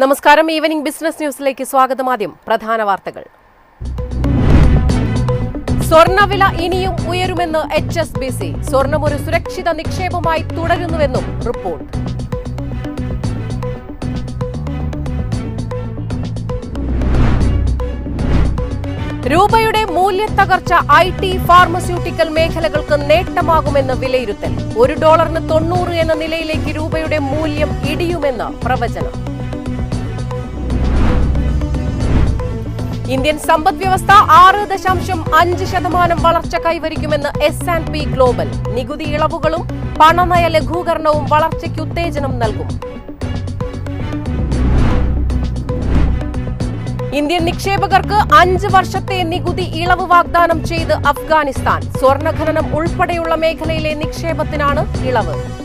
നമസ്കാരം. Evening business ന്യൂസിലേക്ക് സ്വാഗതം. ആദ്യം പ്രധാന വാർത്തകൾ. സ്വർണവില ഇനിയും ഉയരുമെന്ന് എച്ച് എസ് ബി സി സ്വർണം ഒരു സുരക്ഷിത നിക്ഷേപമായി തുടരുന്നുവെന്നും റിപ്പോർട്ട്. രൂപയുടെ മൂല്യത്തകർച്ച ഐ ടി ഫാർമസ്യൂട്ടിക്കൽ മേഖലകൾക്ക് നേട്ടമാകുമെന്ന് വിലയിരുത്തൽ. ഒരു ഡോളറിന് തൊണ്ണൂറ് എന്ന നിലയിലേക്ക് രൂപയുടെ മൂല്യം ഇടിയുമെന്ന് പ്രവചനം. ഇന്ത്യൻ സമ്പദ് വ്യവസ്ഥ ആറ് ദശാംശം അഞ്ച് ശതമാനം വളർച്ച കൈവരിക്കുമെന്ന് എസ് ആൻഡ് പി ഗ്ലോബൽ നികുതി ഇളവുകളും പണനയ ലഘൂകരണവും വളർച്ചയ്ക്ക് ഉത്തേജനം നൽകും. ഇന്ത്യൻ നിക്ഷേപകർക്ക് അഞ്ച് വർഷത്തെ നികുതി ഇളവ് വാഗ്ദാനം ചെയ്ത് അഫ്ഗാനിസ്ഥാൻ. സ്വർണഖനനം ഉൾപ്പെടെയുള്ള മേഖലയിലെ നിക്ഷേപത്തിനാണ് ഇളവ്.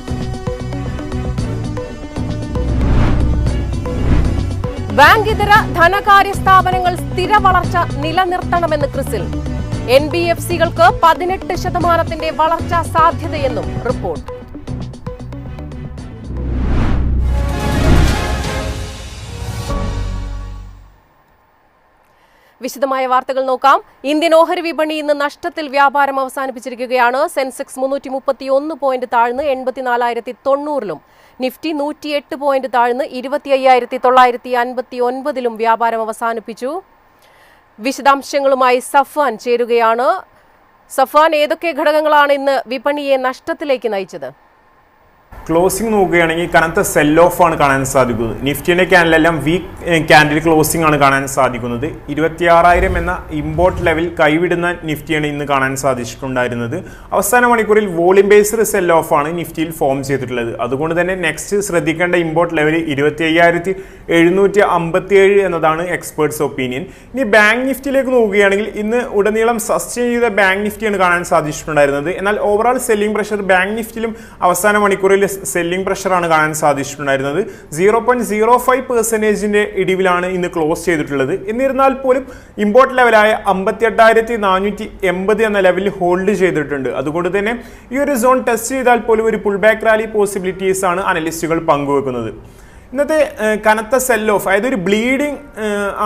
ബാങ്ക് ഇതര ധനകാര്യ സ്ഥാപനങ്ങൾ സ്ഥിര വളർച്ച നിലനിർത്തണമെന്ന് ക്രിസിൽ. എൻ ബി എഫ് സികൾക്ക് പതിനെട്ട് ശതമാനത്തിന്റെ വളർച്ചാ സാധ്യതയെന്നും റിപ്പോർട്ട്. വിശദമായ വാർത്തകൾ നോക്കാം. ഇന്ത്യൻ ഓഹരി വിപണി ഇന്ന് നഷ്ടത്തിൽ വ്യാപാരം അവസാനിപ്പിച്ചിരിക്കുകയാണ്. സെൻസെക്സ് മുന്നൂറ്റി മുപ്പത്തി ഒന്ന് പോയിന്റ് താഴ്ന്ന് എൺപത്തിനാലായിരത്തി തൊണ്ണൂറിലും നിഫ്റ്റി നൂറ്റിയെട്ട് പോയിന്റ് താഴ്ന്ന് ഇരുപത്തി അയ്യായിരത്തി തൊള്ളായിരത്തി അൻപത്തി ഒൻപതിലും വ്യാപാരം അവസാനിപ്പിച്ചു. വിശദാംശങ്ങളുമായി സഫാൻ ചേരുകയാണ്. സഫാൻ ഏതൊക്കെ ഘടകങ്ങളാണ് ഇന്ന് വിപണിയെ നഷ്ടത്തിലേക്ക് നയിച്ചത്? ക്ലോസിംഗ് നോക്കുകയാണെങ്കിൽ കനത്ത സെൽ ഓഫ് ആണ് കാണാൻ സാധിക്കുന്നത്. നിഫ്റ്റിയുടെ ക്യാൻഡിലെല്ലാം വീക്ക് ക്യാൻഡിൽ ക്ലോസിംഗ് ആണ് കാണാൻ സാധിക്കുന്നത്. ഇരുപത്തിയാറായിരം എന്ന ഇമ്പോർട്ട് ലെവൽ കൈവിടുന്ന നിഫ്റ്റിയാണ് ഇന്ന് കാണാൻ സാധിച്ചിട്ടുണ്ടായിരുന്നത്. അവസാന മണിക്കൂറിൽ വോളിയം ബേസ്ഡ് സെൽ ഓഫ് ആണ് നിഫ്റ്റിയിൽ ഫോം ചെയ്തിട്ടുള്ളത്. അതുകൊണ്ട് തന്നെ നെക്സ്റ്റ് ശ്രദ്ധിക്കേണ്ട ഇമ്പോർട്ട് ലെവൽ ഇരുപത്തി അയ്യായിരത്തി എഴുന്നൂറ്റി അമ്പത്തി ഏഴ് എന്നതാണ് എക്സ്പേർട്സ് ഒപ്പീനിയൻ ഇനി ബാങ്ക് നിഫ്റ്റിയിലേക്ക് നോക്കുകയാണെങ്കിൽ ഇന്ന് ഉടനീളം സസ്റ്റെയിൻ ചെയ്ത ബാങ്ക് നിഫ്റ്റിയാണ് കാണാൻ സാധിച്ചിട്ടുണ്ടായിരുന്നത്. എന്നാൽ ഓവറോൾ സെല്ലിംഗ് പ്രഷർ ബാങ്ക് നിഫ്റ്റിയിലും അവസാന മണിക്കൂറിൽ സെല്ലിംഗ് പ്രഷറാണ് കാണാൻ സാധിച്ചിട്ടുണ്ടായിരുന്നത്. സീറോ പോയിന്റ് സീറോ ഫൈവ് പെർസെന്റേജിന്റെ ഇടിവിലാണ് ഇന്ന് ക്ലോസ് ചെയ്തിട്ടുള്ളത്. എന്നിരുന്നാൽ പോലും ഇമ്പോർട്ട് ലെവലായ അമ്പത്തി എട്ടായിരത്തി നാനൂറ്റി എൺപത് എന്ന ലെവലിൽ ഹോൾഡ് ചെയ്തിട്ടുണ്ട്. അതുകൊണ്ട് തന്നെ ഈ ഒരു സോൺ ടെസ്റ്റ് ചെയ്താൽ പോലും ഒരു പുൾ ബാക്ക് റാലി പോസിബിലിറ്റീസ് ആണ് അനലിസ്റ്റുകൾ പങ്കുവെക്കുന്നത്. ഇന്നത്തെ കനത്ത സെൽ ഓഫ് അതായത് ഒരു ബ്ലീഡിങ്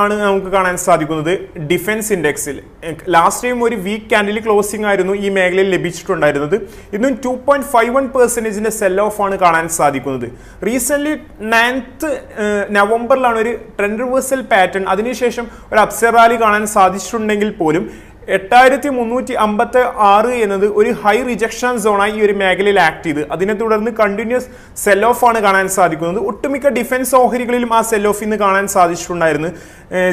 ആണ് നമുക്ക് കാണാൻ സാധിക്കുന്നത് ഡിഫൻസ് ഇൻഡെക്സിൽ ലാസ്റ്റ് ടൈം ഒരു വീക്ക് ക്യാൻഡിൽ ക്ലോസിംഗ് ആയിരുന്നു ഈ മേഖലയിൽ ലഭിച്ചിട്ടുണ്ടായിരുന്നത്. ഇന്നും ടു പോയിന്റ് ഫൈവ് വൺ പെർസെന്റേജിന്റെ സെൽ ഓഫ് ആണ് കാണാൻ സാധിക്കുന്നത്. റീസെന്റ്ലി നയൻത്ത് നവംബറിലാണ് ഒരു ട്രെൻഡ് റിവേഴ്സൽ പാറ്റേൺ അതിനുശേഷം ഒരു അപ്സർ റാലി കാണാൻ സാധിച്ചിട്ടുണ്ടെങ്കിൽ പോലും എട്ടായിരത്തി മുന്നൂറ്റി അമ്പത്തി ആറ് എന്നത് ഒരു ഹൈ റിജക്ഷൻ സോണായി ഈ ഒരു മേഖലയിൽ ആക്ട് ചെയ്ത്. അതിനെ തുടർന്ന് കണ്ടിന്യൂസ് സെൽ ഓഫ് ആണ് കാണാൻ സാധിക്കുന്നത്. ഒട്ടുമിക്ക ഡിഫൻസ് ഓഹരികളിലും ആ സെൽ ഓഫ് ഇന്ന് കാണാൻ സാധിച്ചിട്ടുണ്ടായിരുന്നു.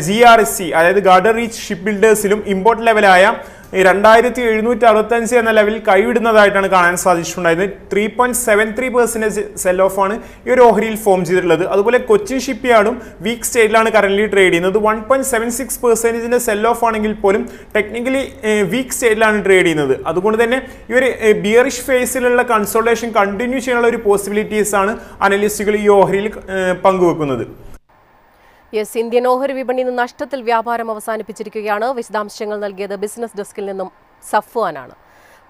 ജി ആർ എസ് സി അതായത് ഗാർഡർ റീച്ച് ഷിപ്പ് ബിൽഡേഴ്സിലും ഇമ്പോർട്ട് ലെവലായ രണ്ടായിരത്തി എഴുന്നൂറ്റി അറുപത്തഞ്ച് എന്ന ലെവലിൽ കൈവിടുന്നതായിട്ടാണ് കാണാൻ സാധിച്ചിട്ടുണ്ടായിരുന്നത്. Three point seven three percentage sell off ആണ് ഈ ഒരു ഓഹരിയിൽ ഫോം ചെയ്തിട്ടുള്ളത്. അതുപോലെ കൊച്ചി ഷിപ്പ് യാർഡും വീക്ക് സ്റ്റേറ്റിലാണ് കറന്റ് ട്രേഡ് ചെയ്യുന്നത് വൺ പോയിന്റ് സെവൻ സിക്സ് പെർസെന്റേജിന്റെ സെൽ ഓഫ് ആണെങ്കിൽ പോലും ടെക്നിക്കലി വീക്ക് സ്റ്റേറ്റിലാണ് ട്രേഡ് ചെയ്യുന്നത്. അതുകൊണ്ട് തന്നെ ഈ ഒരു ബിയറിഷ് ഫേസിലുള്ള കൺസോൾട്ടേഷൻ കണ്ടിന്യൂ ചെയ്യാനുള്ള ഒരു പോസിബിലിറ്റീസ് ആണ് അനലിസ്റ്റുകൾ ഈ ഓഹരിയിൽ പങ്കുവെക്കുന്നത്. യെസ് ഇന്ത്യൻ ഓഹരി വിപണി ഇന്ന് നഷ്ടത്തിൽ വ്യാപാരം അവസാനിപ്പിച്ചിരിക്കുകയാണ്. വിശദാംശങ്ങൾ നൽകിയത് ബിസിനസ് ഡെസ്കിൽ നിന്നും സഫ്വാനാണ്.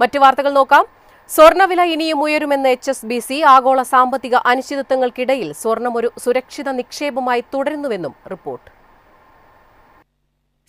മറ്റു വാർത്തകൾ നോക്കാം. സ്വർണവില ഇനിയും ഉയരുമെന്ന് എച്ച് എസ് ബി സി. ആഗോള സാമ്പത്തിക അനിശ്ചിതത്വങ്ങൾക്കിടയിൽ സ്വർണം ഒരു സുരക്ഷിത നിക്ഷേപമായി തുടരുന്നുവെന്നും റിപ്പോർട്ട്.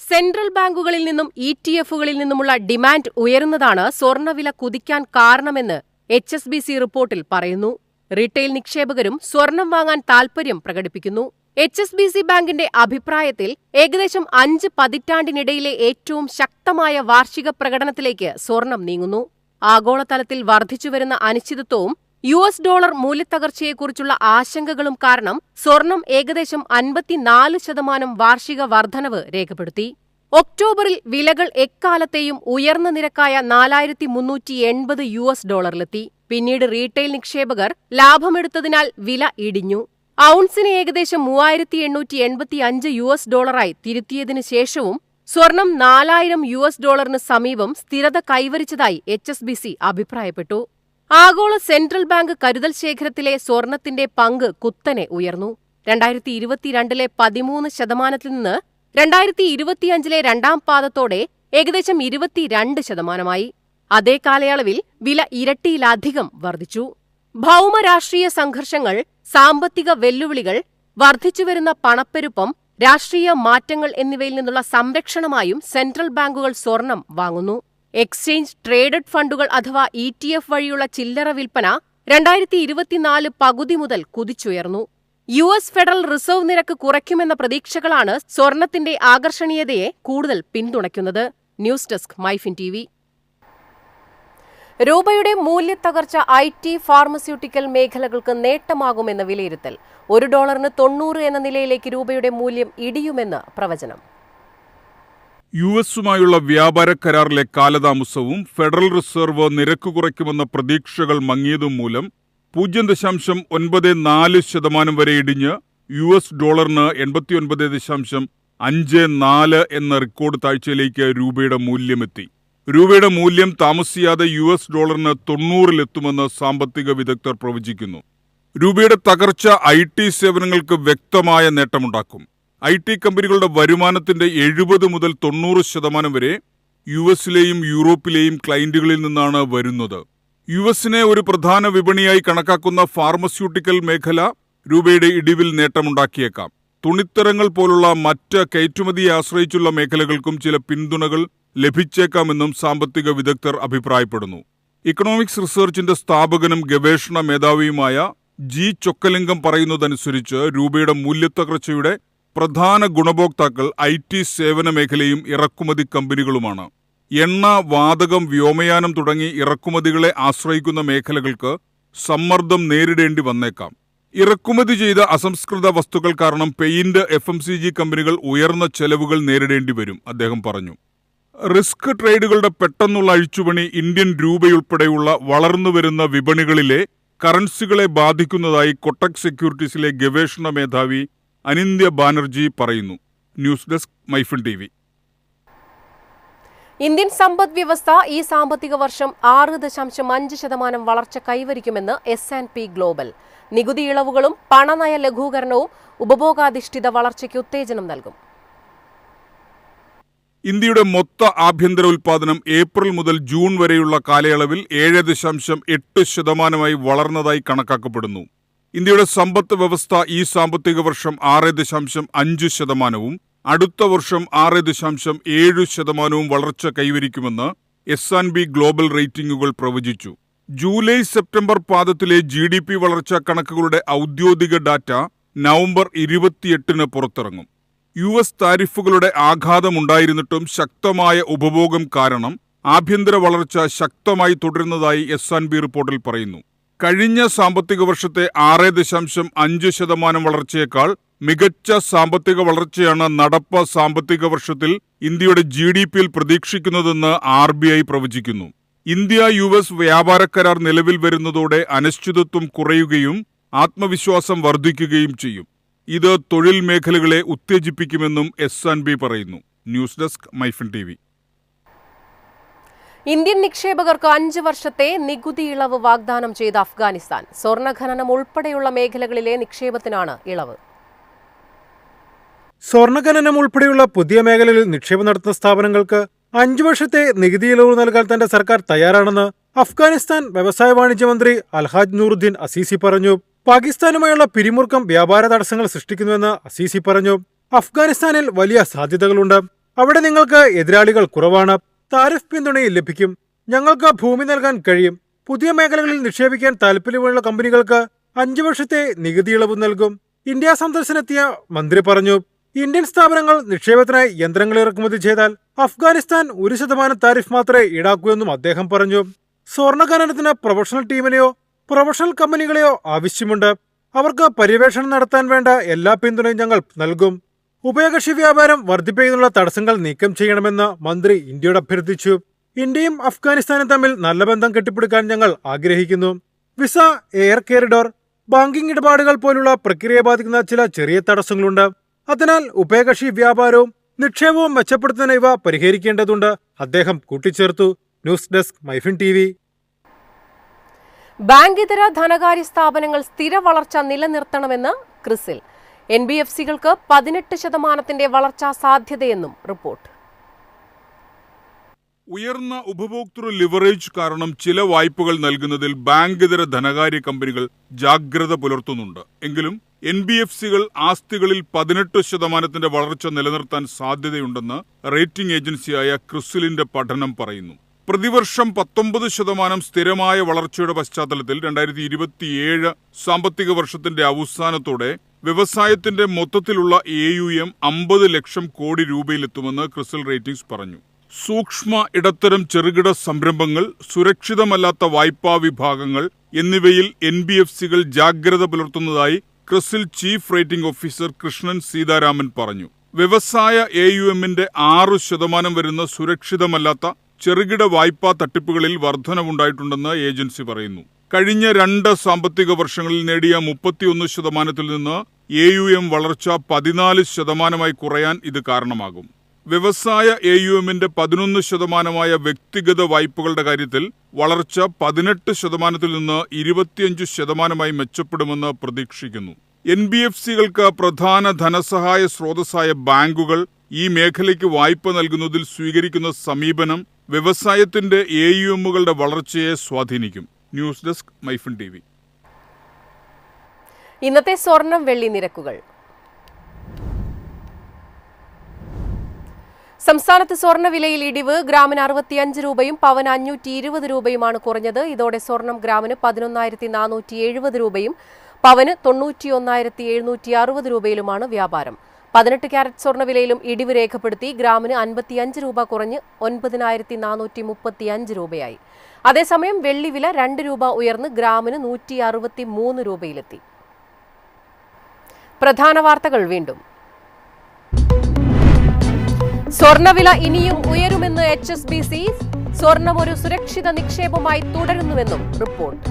സെൻട്രൽ ബാങ്കുകളിൽ നിന്നും ഇ ടി എഫുകളിൽ നിന്നുമുള്ള ഡിമാൻഡ് ഉയരുന്നതാണ് സ്വർണവില കുതിക്കാൻ കാരണമെന്ന് എച്ച് എസ് ബി സി റിപ്പോർട്ടിൽ പറയുന്നു. റീറ്റെയിൽ നിക്ഷേപകരും സ്വർണം വാങ്ങാൻ താൽപര്യം പ്രകടിപ്പിക്കുന്നു. എച്ച് എസ് ബി സി ബാങ്കിന്റെ അഭിപ്രായത്തിൽ ഏകദേശം അഞ്ച് പതിറ്റാണ്ടിനിടയിലെ ഏറ്റവും ശക്തമായ വാർഷിക പ്രകടനത്തിലേക്ക് സ്വർണം നീങ്ങുന്നു. ആഗോളതലത്തിൽ വർദ്ധിച്ചുവരുന്ന അനിശ്ചിതത്വവും യു എസ് ഡോളർ മൂല്യത്തകർച്ചയെക്കുറിച്ചുള്ള ആശങ്കകളും കാരണം സ്വർണം ഏകദേശം അൻപത്തിനാല് ശതമാനം വാർഷിക വർധനവ് രേഖപ്പെടുത്തി. ഒക്ടോബറിൽ വിലകൾ എക്കാലത്തെയും ഉയർന്ന നിരക്കായ നാലായിരത്തി മുന്നൂറ്റി എൺപത് യു എസ് ഡോളറിലെത്തി. പിന്നീട് റീറ്റെയിൽ നിക്ഷേപകർ ലാഭമെടുത്തതിനാൽ വില ഇടിഞ്ഞു. ഔൺസിന് ഏകദേശം മൂവായിരത്തി എണ്ണൂറ്റി എൺപത്തി അഞ്ച് യു എസ് ഡോളറായി തിരുത്തിയതിനു ശേഷവും സ്വർണം നാലായിരം യു എസ് ഡോളറിന് സമീപം സ്ഥിരത കൈവരിച്ചതായി എച്ച് എസ് ബി സി അഭിപ്രായപ്പെട്ടു. ആഗോള സെൻട്രൽ ബാങ്ക് കരുതൽ ശേഖരത്തിലെ സ്വർണത്തിന്റെ പങ്ക് കുത്തനെ ഉയർന്നു. രണ്ടായിരത്തി ഇരുപത്തിരണ്ടിലെ പതിമൂന്ന് ശതമാനത്തിൽ നിന്ന് രണ്ടായിരത്തി ഇരുപത്തിയഞ്ചിലെ രണ്ടാം പാദത്തോടെ ഏകദേശം ഇരുപത്തിരണ്ട് ശതമാനമായി. അതേ കാലയളവിൽ വില ഇരട്ടിയിലധികം വർദ്ധിച്ചു. ഭൗമരാഷ്ട്രീയ സംഘർഷങ്ങൾ സാമ്പത്തിക വെല്ലുവിളികൾ വർദ്ധിച്ചുവരുന്ന പണപ്പെരുപ്പം രാഷ്ട്രീയ മാറ്റങ്ങൾ എന്നിവയിൽ നിന്നുള്ള സംരക്ഷണമായും സെൻട്രൽ ബാങ്കുകൾ സ്വർണം വാങ്ങുന്നു. എക്സ്ചേഞ്ച് ട്രേഡഡ് ഫണ്ടുകൾ അഥവാ ഇ ടി എഫ് വഴിയുള്ള ചില്ലറ വിൽപ്പന രണ്ടായിരത്തി ഇരുപത്തിനാല് പകുതി മുതൽ കുതിച്ചുയർന്നു. യു എസ് ഫെഡറൽ റിസർവ് നിരക്ക് കുറയ്ക്കുമെന്ന പ്രതീക്ഷകളാണ് സ്വർണത്തിന്റെ ആകർഷണീയതയെ കൂടുതൽ പിന്തുണയ്ക്കുന്നത്. ന്യൂസ് ഡെസ്ക് മൈഫിൻ ടി രൂപയുടെ മൂല്യത്തകർച്ച ഐ ടി ഫാർമസ്യൂട്ടിക്കൽ മേഖലകൾക്ക് നേട്ടമാകുമെന്ന വിലയിരുത്തൽ. ഒരു ഡോളറിന് തൊണ്ണൂറ് എന്ന നിലയിലേക്ക് രൂപയുടെ മൂല്യം ഇടിയുമെന്ന് പ്രവചനം. യു എസുമായുള്ള വ്യാപാര കരാറിലെ കാലതാമസവും ഫെഡറൽ റിസർവ് നിരക്ക് കുറയ്ക്കുമെന്ന പ്രതീക്ഷകൾ മങ്ങിയതും മൂലം പൂജ്യം ദശാംശം ഒൻപത് നാല് ശതമാനം വരെ ഇടിഞ്ഞ് യു എസ് ഡോളറിന് എൺപത്തിയൊൻപത് ദശാംശം അഞ്ച് നാല് എന്ന റെക്കോർഡ് താഴ്ചയിലേക്ക് രൂപയുടെ മൂല്യമെത്തി. രൂപയുടെ മൂല്യം താമസിയാതെ യു എസ് ഡോളറിന് തൊണ്ണൂറിലെത്തുമെന്ന് സാമ്പത്തിക വിദഗ്ധർ പ്രവചിക്കുന്നു. രൂപയുടെ തകർച്ച ഐ ടി സേവനങ്ങൾക്ക് വ്യക്തമായ നേട്ടമുണ്ടാക്കും. ഐ ടി കമ്പനികളുടെ വരുമാനത്തിന്റെ എഴുപത് മുതൽ തൊണ്ണൂറ് ശതമാനം വരെ യു എസിലെയും യൂറോപ്പിലെയും ക്ലയന്റുകളിൽ നിന്നാണ് വരുന്നത്. യു എസിനെ ഒരു പ്രധാന വിപണിയായി കണക്കാക്കുന്ന ഫാർമസ്യൂട്ടിക്കൽ മേഖല രൂപയുടെ ഇടിവിൽ നേട്ടമുണ്ടാക്കിയേക്കാം. തുണിത്തരങ്ങൾ പോലുള്ള മറ്റ് കയറ്റുമതിയെ ആശ്രയിച്ചുള്ള മേഖലകൾക്കും ചില പിന്തുണകൾ ലഭിച്ചേക്കാമെന്നും സാമ്പത്തിക വിദഗ്ധർ അഭിപ്രായപ്പെടുന്നു. ഇക്കണോമിക്സ് റിസർച്ചിന്റെ സ്ഥാപകനും ഗവേഷണ മേധാവിയുമായ ജി ചൊക്കലിംഗം പറയുന്നതനുസരിച്ച് രൂപയുടെ മൂല്യത്തകർച്ചയുടെ പ്രധാന ഗുണഭോക്താക്കൾ ഐ ടി സേവന മേഖലയും ഇറക്കുമതി കമ്പനികളുമാണ്. എണ്ണ വാതകം വ്യോമയാനം തുടങ്ങി ഇറക്കുമതികളെ ആശ്രയിക്കുന്ന മേഖലകൾക്ക് സമ്മർദ്ദം നേരിടേണ്ടി വന്നേക്കാം. ഇറക്കുമതി ചെയ്ത അസംസ്കൃത വസ്തുക്കൾ കാരണം പെയിന്റ് എഫ് കമ്പനികൾ ഉയർന്ന ചെലവുകൾ നേരിടേണ്ടി വരും അദ്ദേഹം പറഞ്ഞു. റിസ്ക് ട്രേഡുകളുടെ പെട്ടെന്നുള്ള അഴിച്ചുപണി ഇന്ത്യൻ രൂപയുൾപ്പെടെയുള്ള വളർന്നുവരുന്ന വിപണികളിലെ കറൻസികളെ ബാധിക്കുന്നതായി കൊട്ടക് സെക്യൂരിറ്റീസിലെ ഗവേഷണ മേധാവി അനിന്ത്യ ബാനർജി പറയുന്നു. News desk MyFin T Indian സമ്പദ് വ്യവസ്ഥ ഈ സാമ്പത്തിക വർഷം ആറ് ദശാംശം അഞ്ച് ശതമാനം വളർച്ച കൈവരിക്കുമെന്ന് എസ് ആൻഡ് പി ഗ്ലോബൽ നികുതി ഇളവുകളും പണനയ ലഘൂകരണവും ഉപഭോഗാധിഷ്ഠിത വളർച്ചയ്ക്ക് ഉത്തേജനം നൽകും. ഇന്ത്യയുടെ മൊത്ത ആഭ്യന്തര ഉൽപാദനം ഏപ്രിൽ മുതൽ ജൂൺ വരെയുള്ള കാലയളവിൽ ഏഴ് ദശാംശം എട്ട് ശതമാനമായി വളർന്നതായി കണക്കാക്കപ്പെടുന്നു. ഇന്ത്യയുടെ സമ്പത്ത് വ്യവസ്ഥ ഈ സാമ്പത്തിക വർഷം ആറ് ദശാംശം അഞ്ച് ശതമാനവും അടുത്ത വർഷം ആറ് ദശാംശം ഏഴ് ശതമാനവും വളർച്ച കൈവരിക്കുമെന്ന് എസ് ആൻഡ് ബി ഗ്ലോബൽ റേറ്റിംഗുകൾ പ്രവചിച്ചു. ജൂലൈ സെപ്റ്റംബർ പാദത്തിലെ ജി ഡി പി വളർച്ചാ കണക്കുകളുടെ ഔദ്യോഗിക ഡാറ്റ നവംബർ ഇരുപത്തിയെട്ടിന് പുറത്തിറങ്ങും. യു എസ് താരിഫുകളുടെ ആഘാതമുണ്ടായിരുന്നിട്ടും ശക്തമായ ഉപഭോഗം കാരണം ആഭ്യന്തര വളർച്ച ശക്തമായി തുടരുന്നതായി എസ് ആൻ ബി റിപ്പോർട്ടിൽ പറയുന്നു. കഴിഞ്ഞ സാമ്പത്തിക വർഷത്തെ ആറ് ദശാംശം അഞ്ച് ശതമാനം വളർച്ചയേക്കാൾ മികച്ച സാമ്പത്തിക വളർച്ചയാണ് നടപ്പ് സാമ്പത്തിക വർഷത്തിൽ ഇന്ത്യയുടെ ജി ഡി പിയിൽ പ്രതീക്ഷിക്കുന്നതെന്ന് ആർ ബി ഐ പ്രവചിക്കുന്നു. ഇന്ത്യ യു എസ് വ്യാപാര കരാർ നിലവിൽ വരുന്നതോടെ അനിശ്ചിതത്വം കുറയുകയും ആത്മവിശ്വാസം വർദ്ധിക്കുകയും ചെയ്യും. ഇത് തൊഴിൽ മേഖലകളെ ഉത്തേജിപ്പിക്കുമെന്നും എസ് ആൻഡ് ബി പറയുന്നു. News desk MyFin T V. Indian നിക്ഷേപകർക്ക് അഞ്ച് വർഷത്തെ നികുതി ഇളവ് വാഗ്ദാനം ചെയ്ത അഫ്ഗാനിസ്ഥാൻ. സ്വർണഖനനം ഉൾപ്പെടെയുള്ള മേഖലകളിലെ നിക്ഷേപത്തിനാണ് ഇളവ്. സ്വർണഖനനം ഉൾപ്പെടെയുള്ള പുതിയ മേഖലകളിൽ നിക്ഷേപം നടത്തുന്ന സ്ഥാപനങ്ങൾക്ക് അഞ്ചു വർഷത്തെ നികുതി ഇളവ് നൽകാൻ തന്റെ സർക്കാർ തയ്യാറാണെന്ന് അഫ്ഗാനിസ്ഥാൻ വ്യവസായ വാണിജ്യ മന്ത്രി അൽഹാജ് നൂറുദ്ദീൻ അസീസി പറഞ്ഞു. പാകിസ്ഥാനുമായുള്ള പിരിമുറുക്കം വ്യാപാര തടസ്സങ്ങൾ സൃഷ്ടിക്കുന്നുവെന്ന് അസീസി പറഞ്ഞു. അഫ്ഗാനിസ്ഥാനിൽ വലിയ സാധ്യതകളുണ്ട്. അവിടെ നിങ്ങൾക്ക് എതിരാളികൾ കുറവാണ്. താരിഫ് പിന്തുണയിൽ ലഭിക്കും. ഞങ്ങൾക്ക് ഭൂമി നൽകാൻ കഴിയും. പുതിയ മേഖലകളിൽ നിക്ഷേപിക്കാൻ താൽപ്പര്യമുള്ള കമ്പനികൾക്ക് അഞ്ചു വർഷത്തെ നികുതി ഇളവ് നൽകും. ഇന്ത്യ സന്ദർശനത്തിയ മന്ത്രി പറഞ്ഞു ഇന്ത്യൻ സ്ഥാപനങ്ങൾ നിക്ഷേപത്തിനായി യന്ത്രങ്ങൾ ഇറക്കുമതി ചെയ്താൽ അഫ്ഗാനിസ്ഥാൻ ഒരു ശതമാനം താരിഫ് മാത്രമേ ഈടാക്കൂ എന്നും അദ്ദേഹം പറഞ്ഞു. സ്വർണഖനനത്തിന് പ്രൊഫഷണൽ ടീമിനെയോ പ്രൊഫഷണൽ കമ്പനികളെയോ ആവശ്യമുണ്ട്. അവർക്ക് പര്യവേഷണം നടത്താൻ വേണ്ട എല്ലാ പിന്തുണയും ഞങ്ങൾ നൽകും. ഉഭയകക്ഷി വ്യാപാരം വർദ്ധിപ്പിക്കുന്നതിനുള്ള തടസ്സങ്ങൾ നീക്കം ചെയ്യണമെന്ന് മന്ത്രി ഇന്ത്യയോട് അഭ്യർത്ഥിച്ചു. ഇന്ത്യയും അഫ്ഗാനിസ്ഥാനും തമ്മിൽ നല്ല ബന്ധം കെട്ടിപ്പടുക്കാൻ ഞങ്ങൾ ആഗ്രഹിക്കുന്നു. വിസ എയർ കെറിഡോർ ബാങ്കിംഗ് ഇടപാടുകൾ പോലുള്ള പ്രക്രിയയെ ബാധിക്കുന്ന ചില ചെറിയ തടസ്സങ്ങളുണ്ട്. അതിനാൽ ഉഭയകക്ഷി വ്യാപാരവും നിക്ഷേപവും മെച്ചപ്പെടുത്തുന്ന ഇവ പരിഹരിക്കേണ്ടതുണ്ട്. അദ്ദേഹം കൂട്ടിച്ചേർത്തു. ന്യൂസ് ഡെസ്ക് മൈഫിൻ ടി ബാങ്കിതര ധനകാര്യ സ്ഥാപനങ്ങൾ സ്ഥിര വളർച്ച നിലനിർത്തണമെന്ന് ക്രിസിൽ. എൻ ബി എഫ് സികൾക്ക് പതിനെട്ട് ശതമാനത്തിന്റെ വളർച്ചാ സാധ്യതയെന്നും റിപ്പോർട്ട്. ഉയർന്ന ഉപഭോക്തൃ ലിവറേജ് കാരണം ചില വായ്പകൾ നൽകുന്നതിൽ ബാങ്കിതര ധനകാര്യ കമ്പനികൾ ജാഗ്രത പുലർത്തുന്നുണ്ട്. എങ്കിലും എൻ ബി എഫ് സികൾ ആസ്തികളിൽ പതിനെട്ട് ശതമാനത്തിന്റെ വളർച്ച നിലനിർത്താൻ സാധ്യതയുണ്ടെന്ന് റേറ്റിംഗ് ഏജൻസിയായ ക്രിസിലിന്റെ പഠനം പറയുന്നു. പ്രതിവർഷം പത്തൊമ്പത് ശതമാനം സ്ഥിരമായ വളർച്ചയുടെ പശ്ചാത്തലത്തിൽ രണ്ടായിരത്തി ഇരുപത്തിയേഴ് സാമ്പത്തിക വർഷത്തിന്റെ അവസാനത്തോടെ വ്യവസായത്തിന്റെ മൊത്തത്തിലുള്ള എ യു എം അമ്പത് ലക്ഷം കോടി രൂപയിലെത്തുമെന്ന് ക്രിസൽ റേറ്റിംഗ്സ് പറഞ്ഞു. സൂക്ഷ്മ ഇടത്തരം ചെറുകിട സംരംഭങ്ങൾ സുരക്ഷിതമല്ലാത്ത വായ്പാ വിഭാഗങ്ങൾ എന്നിവയിൽ എൻ ബി എഫ് സികൾ ജാഗ്രത പുലർത്തുന്നതായി CRISIL chief rating officer Krishnan Seetharaman പറഞ്ഞു. വ്യവസായ എ യു എമ്മിന്റെ ആറു ശതമാനം വരുന്ന സുരക്ഷിതമല്ലാത്ത ചെറുകിട വായ്പാ തട്ടിപ്പുകളിൽ വർധനവുണ്ടായിട്ടുണ്ടെന്ന് ഏജൻസി പറയുന്നു. കഴിഞ്ഞ രണ്ട് സാമ്പത്തിക വർഷങ്ങളിൽ നേടിയ മുപ്പത്തിയൊന്ന് ശതമാനത്തിൽ നിന്ന് എ യു എം വളർച്ച പതിനാല് ശതമാനമായി കുറയാൻ ഇത് കാരണമാകും. വ്യവസായ എ യു എമ്മിന്റെ പതിനൊന്ന് ശതമാനമായ വ്യക്തിഗത വായ്പകളുടെ കാര്യത്തിൽ വളർച്ച പതിനെട്ട് ശതമാനത്തിൽ നിന്ന് ഇരുപത്തിയഞ്ച് ശതമാനമായി മെച്ചപ്പെടുമെന്ന് പ്രതീക്ഷിക്കുന്നു. എൻ ബി എഫ് സികൾക്ക് പ്രധാന ധനസഹായ സ്രോതസ്സായ ബാങ്കുകൾ ഈ മേഖലയ്ക്ക് വായ്പ നൽകുന്നതിൽ സ്വീകരിക്കുന്ന സമീപനം വ്യവസായത്തിന്റെ എ യു എമ്മുകളുടെ വളർച്ചയെ സ്വാധീനിക്കും. News desk MyFin T V. ഇന്നത്തെ സ്വർണം വെള്ളി നിരക്കുകൾ. സംസ്ഥാനത്ത് സ്വർണവിലയിൽ ഇടിവ് ഗ്രാമിന് അറുപത്തിയഞ്ച് രൂപയും പവന് അഞ്ഞൂറ്റി ഇരുപത് രൂപയുമാണ് കുറഞ്ഞത്. ഇതോടെ സ്വർണം ഗ്രാമിന് പതിനൊന്നായിരത്തി നാനൂറ്റി എഴുപത് രൂപയും പവന് തൊണ്ണൂറ്റി ഒന്നായിരത്തി എഴുന്നൂറ്റി അറുപത് രൂപയിലുമാണ് വ്യാപാരം. പതിനെട്ട് ക്യാരറ്റ് സ്വർണവിലയിലും ഇടിവ് രേഖപ്പെടുത്തി ഗ്രാമിന് അൻപത്തിയഞ്ച് രൂപ കുറഞ്ഞ് ഒൻപതിനായിരത്തി നാനൂറ്റി മുപ്പത്തിയഞ്ച് രൂപയായി. അതേസമയം വെള്ളി വില രണ്ട് രൂപ ഉയർന്ന് ഗ്രാമിന് നൂറ്റി അറുപത്തി മൂന്ന് രൂപയിലെത്തി. പ്രധാന വാർത്തകൾ വീണ്ടും. സ്വർണവില ഇനിയും ഉയരുമെന്ന് എച്ച് എസ് ബി സി സ്വർണം ഒരു സുരക്ഷിത നിക്ഷേപമായി തുടരുന്നുവെന്നും റിപ്പോർട്ട്.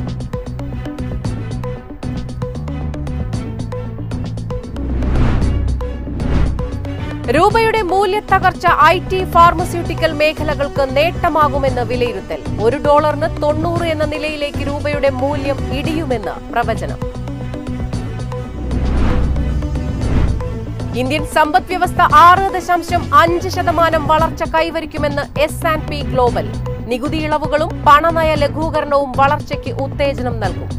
രൂപയുടെ മൂല്യത്തകർച്ച ഐ ടി ഫാർമസ്യൂട്ടിക്കൽ മേഖലകൾക്ക് നേട്ടമാകുമെന്ന് വിലയിരുത്തൽ. ഒരു ഡോളറിന് തൊണ്ണൂറ് എന്ന നിലയിലേക്ക് രൂപയുടെ മൂല്യം ഇടിയുമെന്ന് പ്രവചനം. ഇന്ത്യൻ സമ്പദ് വ്യവസ്ഥ ആറ് ദശാംശം അഞ്ച് ശതമാനം വളർച്ച കൈവരിക്കുമെന്ന് എസ് ആൻഡ് പി ഗ്ലോബൽ. നികുതി ഇളവുകളും പണനയ ലഘൂകരണവും വളർച്ചയ്ക്ക് ഉത്തേജനം നൽകും.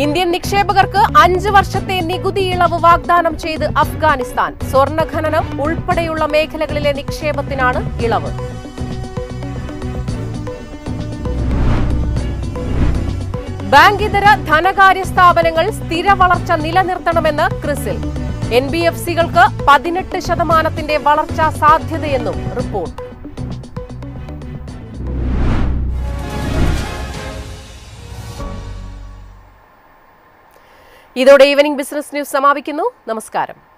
ഇന്ത്യൻ നിക്ഷേപകർക്ക് അഞ്ച് വർഷത്തെ നികുതി ഇളവ് വാഗ്ദാനം ചെയ്ത് അഫ്ഗാനിസ്ഥാൻ സ്വർണഖനനം ഉൾപ്പെടെയുള്ള മേഖലകളിലെ നിക്ഷേപത്തിനാണ് ഇളവ്. ബാങ്കിതര ധനകാര്യ സ്ഥാപനങ്ങൾ സ്ഥിര വളർച്ച നിലനിർത്തണമെന്ന് ക്രിസിൽ. എൻ ബി എഫ് സികൾക്ക് പതിനെട്ട് ശതമാനത്തിന്റെ വളർച്ചാ സാധ്യതയെന്നും റിപ്പോർട്ട്. ഇതോടെ ഈവനിംഗ് ബിസിനസ് ന്യൂസ് സമാപിക്കുന്നു. നമസ്കാരം.